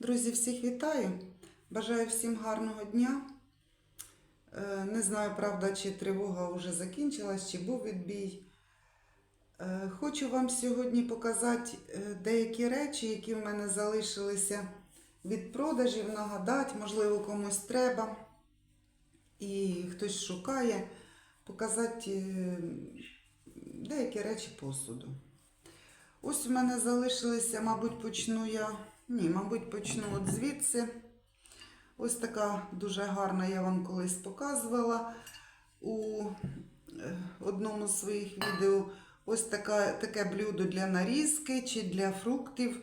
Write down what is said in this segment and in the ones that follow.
Друзі, всіх вітаю. Бажаю всім гарного дня. Е, Не знаю, правда, чи тривога вже закінчилась, чи був відбій. Е, Хочу вам сьогодні показати е, деякі речі, які в мене залишилися від продажів, нагадати, можливо, комусь треба. І хтось шукає, показати деякі речі посуду. Ось у мене залишилися, мабуть, почну я. Ні, мабуть, почну от звідси. Ось така дуже гарна, я вам колись показувала у е, одному з своїх відео. Ось така, таке блюдо для нарізки чи для фруктів.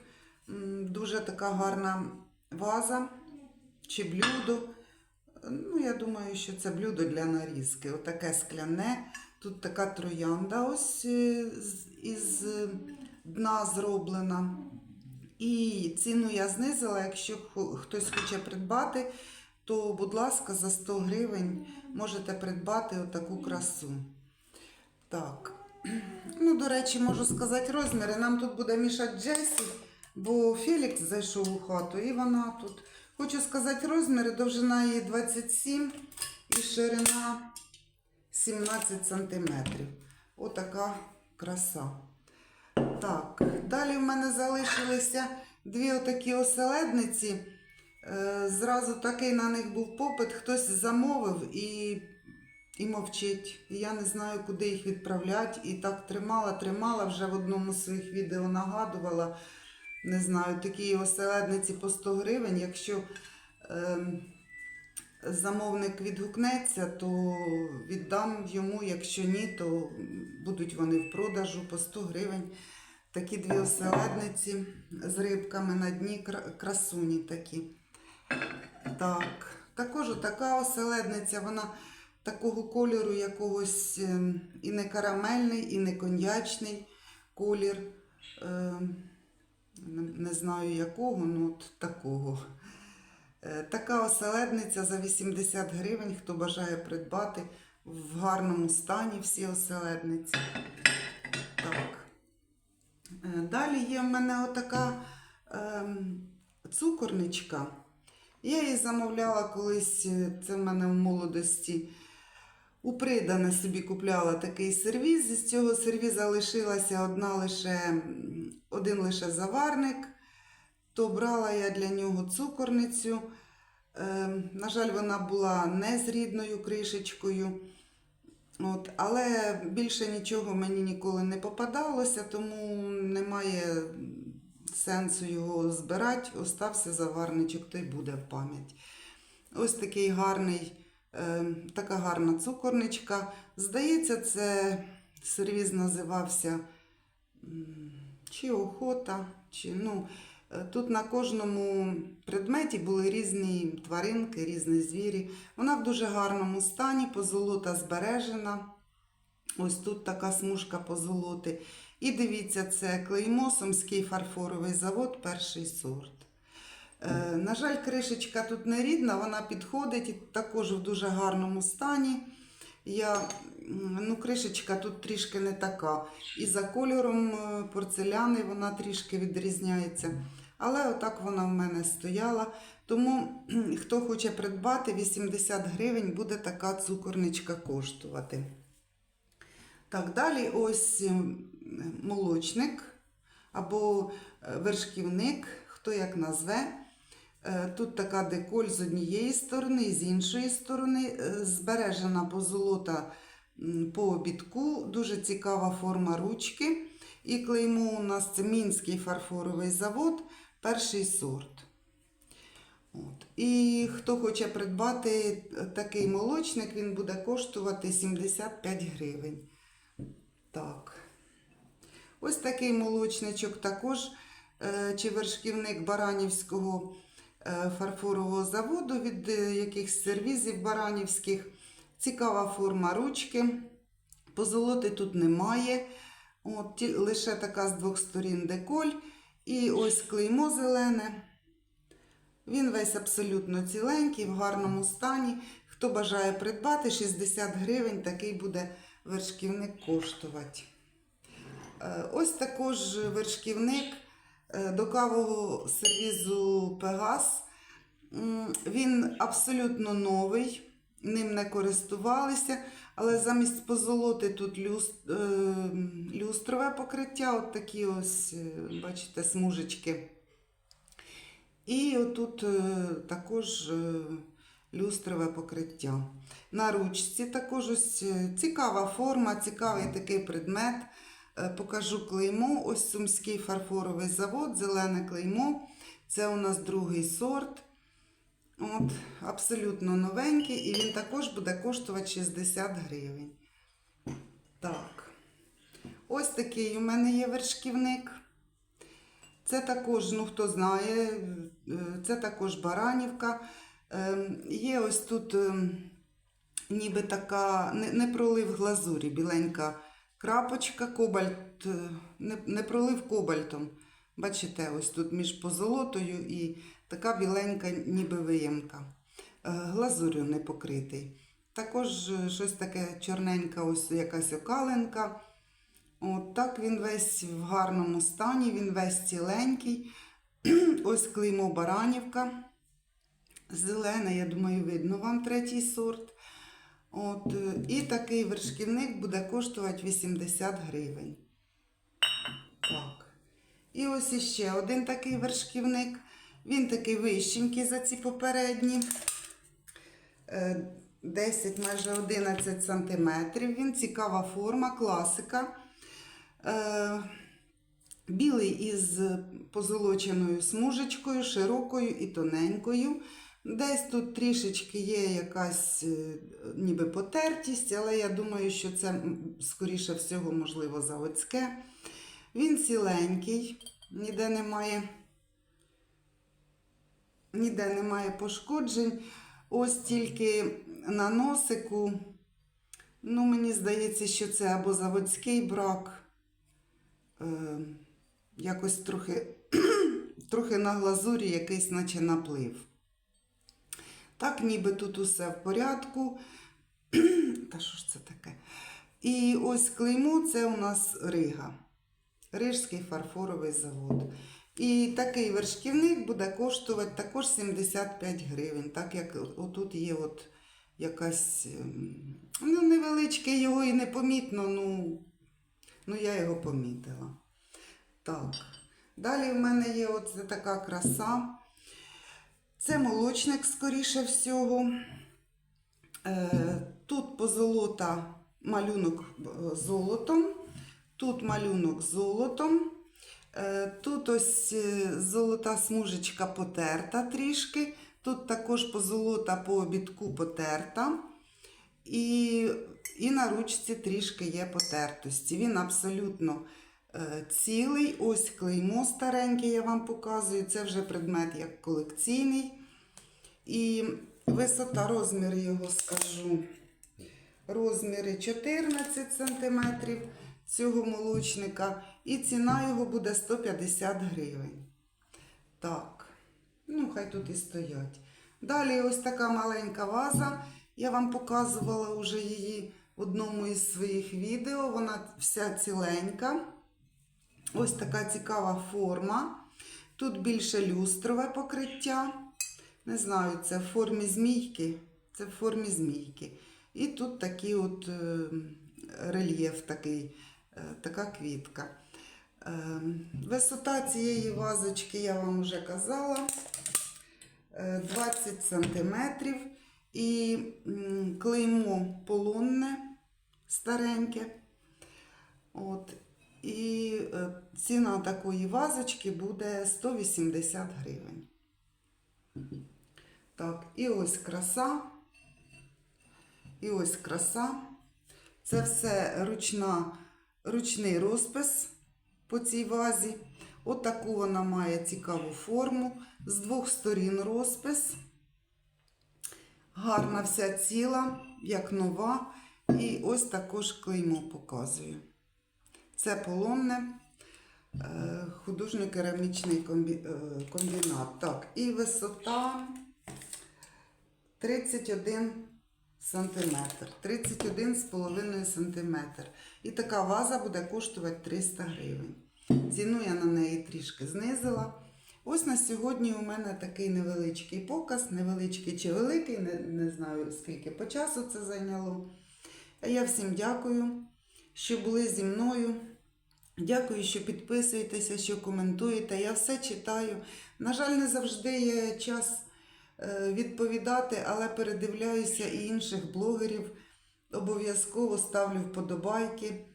Дуже така гарна ваза чи блюдо. Ну, я думаю, що це блюдо для нарізки. Отаке скляне. Тут така троянда ось е, із е, дна зроблена. І ціну я знизила. Якщо хтось хоче придбати, то, будь ласка, за 100 гривень можете придбати отаку красу. Так. Ну, до речі, можу сказати розміри. Нам тут буде мішати Джесі, бо Фелікс зайшов у хату, і вона тут. Хочу сказати розміри, довжина її 27 і ширина 17 сантиметрів. Отака краса. Так, далі в мене залишилися дві отакі оселедниці. Е, Зразу такий на них був попит, хтось замовив і, і мовчить. Я не знаю, куди їх відправляти. І так тримала, тримала, вже в одному з своїх відео нагадувала. Не знаю, такі оселедниці по 100 гривень. Якщо ем, замовник відгукнеться, то віддам йому, якщо ні, то будуть вони в продажу по 100 гривень. Такі дві оселедниці з рибками на дні красуні такі. Так, також така оселедниця, вона такого кольору якогось ем, і не карамельний, і не коньячний колір. Ем, не- знаю якого, ну от такого. Е, Така оселедниця за 80 гривень, хто бажає придбати в гарному стані всі оселедниці. Так. Е, Далі є в мене отака ем, цукорничка. Я її замовляла колись, е, це в мене в молодості. У придане собі купляла такий сервіз. З цього сервіза лишилася одна лише, один лише заварник. То брала я для нього цукорницю. Ем, на жаль, вона була не з рідною кришечкою. От, але більше нічого мені ніколи не попадалося, тому немає сенсу його збирати. Остався заварничок, то й буде в пам'ять. Ось такий гарний, е, така гарна цукорничка. Здається, це сервіз називався чи охота, чи ну. е, Тут на кожному предметі були різні тваринки, різні звірі. Вона в дуже гарному стані, позолота збережена. Ось тут така смужка позолоти. І дивіться, це клеймо Сумський фарфоровий завод, перший сорт. Е, на жаль, кришечка тут не рідна, вона підходить і також в дуже гарному стані. Я, ну, кришечка тут трішки не така. І за кольором е, порцеляни вона трішки відрізняється. Але отак вона в мене стояла. Тому хто хоче придбати, 80 гривень буде така цукорничка коштувати. Так, далі ось молочник або е, вершківник, хто як назве. Е, Тут така деколь з однієї сторони, з іншої сторони е, збережена позолота по обідку. Дуже цікава форма ручки. І клеймо у нас це Мінський фарфоровий завод, перший сорт. От. І хто хоче придбати такий молочник, він буде коштувати 75 гривень. Так. Ось такий молочничок також, е, чи вершківник Баранівського е, фарфорового заводу від е, якихось сервізів баранівських. Цікава форма ручки. Позолоти тут немає. От, лише така з двох сторін деколь. І ось клеймо зелене. Він весь абсолютно ціленький, в гарному стані. Хто бажає придбати, 60 гривень такий буде вершківник коштувати. Е, Ось також вершківник е, до кавового сервізу Пегас. Він абсолютно новий, ним не користувалися, але замість позолоти тут е, люстрове покриття, от такі ось, бачите, смужечки. І отут також люстрове покриття. На ручці також ось цікава форма, цікавий такий предмет. Е, Покажу клеймо. Ось Сумський фарфоровий завод, зелене клеймо. Це у нас другий сорт. От, абсолютно новенький, і він також буде коштувати 60 гривень. Так. Ось такий у мене є вершківник. Це також, ну хто знає, е, це також Баранівка. Ем, Є ось тут ем, ніби така, не, пролив глазурі, біленька крапочка, кобальт, е, не, не пролив кобальтом. Бачите, ось тут між позолотою і така біленька, ніби виємка. Е, Глазурю не покритий. Також е, щось таке чорненька, ось якась окаленка. От так він весь в гарному стані, він весь ціленький. Ось клеймо Баранівка. Зелене, я думаю, видно вам третій сорт. От, е, і такий вершківник буде коштувати 80 гривень. Так. І ось іще один такий вершківник. Він такий вищенький за ці попередні. Е, 10, майже 11 сантиметрів. Він цікава форма, класика. Е, Білий із позолоченою смужечкою, широкою і тоненькою. Десь тут трішечки є якась е, ніби потертість, але я думаю, що це скоріше всього, можливо, заводське. Він ціленький, ніде немає, ніде немає пошкоджень. Ось тільки на носику. Ну, мені здається, що це або заводський брак. Е, якось трохи, трохи на глазурі якийсь, наче наплив. Так, ніби тут усе в порядку. Та що ж це таке? І ось клеймо це у нас Рига. Рижський фарфоровий завод. І такий вершківник буде коштувати також 75 гривень, так як отут є от якась, ем, ну, невеличке його і непомітно, ну, ну я його помітила. Так. Далі в мене є от така краса. Це молочник, скоріше всього. Е, Тут позолота малюнок е, золотом, тут малюнок золотом. Е, Тут ось золота смужечка потерта трішки. Тут також позолота по обідку потерта. І, і на ручці трішки є потертості. Він абсолютно цілий. Ось клеймо стареньке, я вам показую. Це вже предмет як колекційний. І висота розмір його скажу. Розміри 14 см цього молочника. І ціна його буде 150 гривень. Так, ну хай тут і стоять. Далі ось така маленька ваза. Я вам показувала вже її в одному із своїх відео. Вона вся ціленька. Ось така цікава форма. Тут більше люстрове покриття. Не знаю, це в формі змійки. Це в формі змійки. І тут такий от е, рельєф, такий, е, така квітка. Е, висота цієї вазочки, я вам вже казала, е, 20 сантиметрів. І клеймо полонне стареньке. От. І е, ціна такої вазочки буде 180 гривень. Так, і ось краса. І ось краса. Це все ручна, ручний розпис по цій вазі. Отаку вона має цікаву форму. З двох сторін розпис. Гарна вся ціла, як нова. І ось також клеймо показую. Це полонне е, художньо-керамічний е, комбінат. Так, і висота 31 сантиметр. 31,5 сантиметр. І така ваза буде коштувати 300 гривень. Зіну я на неї трішки знизила. Ось на сьогодні у мене такий невеличкий показ, невеличкий чи великий, не, не знаю скільки по часу це зайняло. Я всім дякую, що були зі мною. Дякую, що підписуєтеся, що коментуєте. Я все читаю. На жаль, не завжди є час е, відповідати, але передивляюся і інших блогерів. Обов'язково ставлю вподобайки.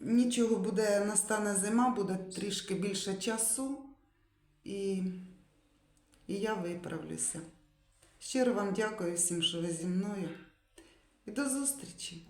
Нічого буде, настане зима, буде трішки більше часу, і, і я виправлюся. Щиро вам дякую всім, що ви зі мною. І до зустрічі!